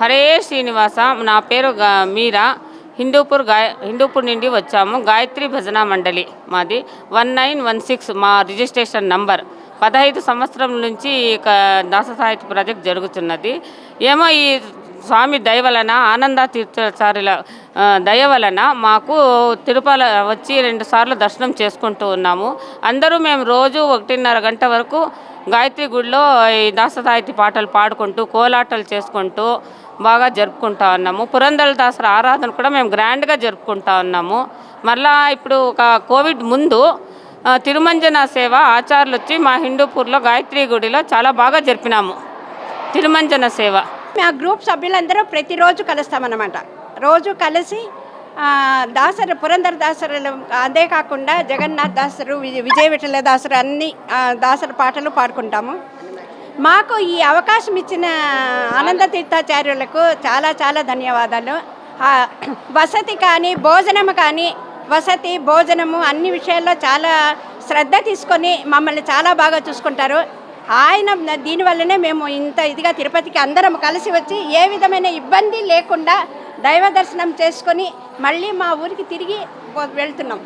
హరే శ్రీనివాస నా పేరు మీరా. హిందూపూర్ గాయ హిందూపూర్ నుండి వచ్చాము. గాయత్రి భజన మండలి మాది. వన్ నైన్ వన్ సిక్స్ మా రిజిస్ట్రేషన్ నంబర్. పదహైదు సంవత్సరం నుంచి ఇక దాస సాహిత్య ప్రాజెక్ట్ జరుగుతున్నది. ఏమో ఈ స్వామి దయ వలన ఆనంద తీర్థాచార్యుల దయవలన దయ వలన మాకు తిరుపతి వచ్చి రెండు సార్లు దర్శనం చేసుకుంటూ ఉన్నాము. అందరూ మేము రోజు ఒకటిన్నర గంట వరకు గాయత్రి గుడిలో ఈ దాస పాటలు పాడుకుంటూ కోలాటలు చేసుకుంటూ బాగా జరుపుకుంటా ఉన్నాము. పురంధరదాసర ఆరాధన కూడా మేము గ్రాండ్గా జరుపుకుంటా ఉన్నాము. మళ్ళా ఇప్పుడు ఒక కోవిడ్ ముందు తిరుమంజన సేవ ఆచార్యులు వచ్చి మా హిందూపూర్లో గాయత్రి గుడిలో చాలా బాగా జరిపినాము. తిరుమంజన సేవ. మా గ్రూప్ సభ్యులందరూ ప్రతిరోజు కలుస్తామన్నమాట. రోజు కలిసి దాసరు పురంధర దాసరులు అదే కాకుండా జగన్నాథ్ దాసరు విజయ విజయ విఠల దాసరు అన్ని దాసరు పాటలు పాడుకుంటాము. మాకు ఈ అవకాశం ఇచ్చిన ఆనంద తీర్థాచార్యులకు చాలా చాలా ధన్యవాదాలు. వసతి కానీ భోజనం కానీ వసతి భోజనము అన్ని విషయాల్లో చాలా శ్రద్ధ తీసుకొని మమ్మల్ని చాలా బాగా చూసుకుంటారు. ఆయన దీనివల్లనే మేము ఇంత ఇదిగా తిరుపతికి అందరం కలిసి వచ్చి ఏ విధమైన ఇబ్బంది లేకుండా దైవ దర్శనం చేసుకొని మళ్ళీ మా ఊరికి తిరిగి వెళ్తున్నాం.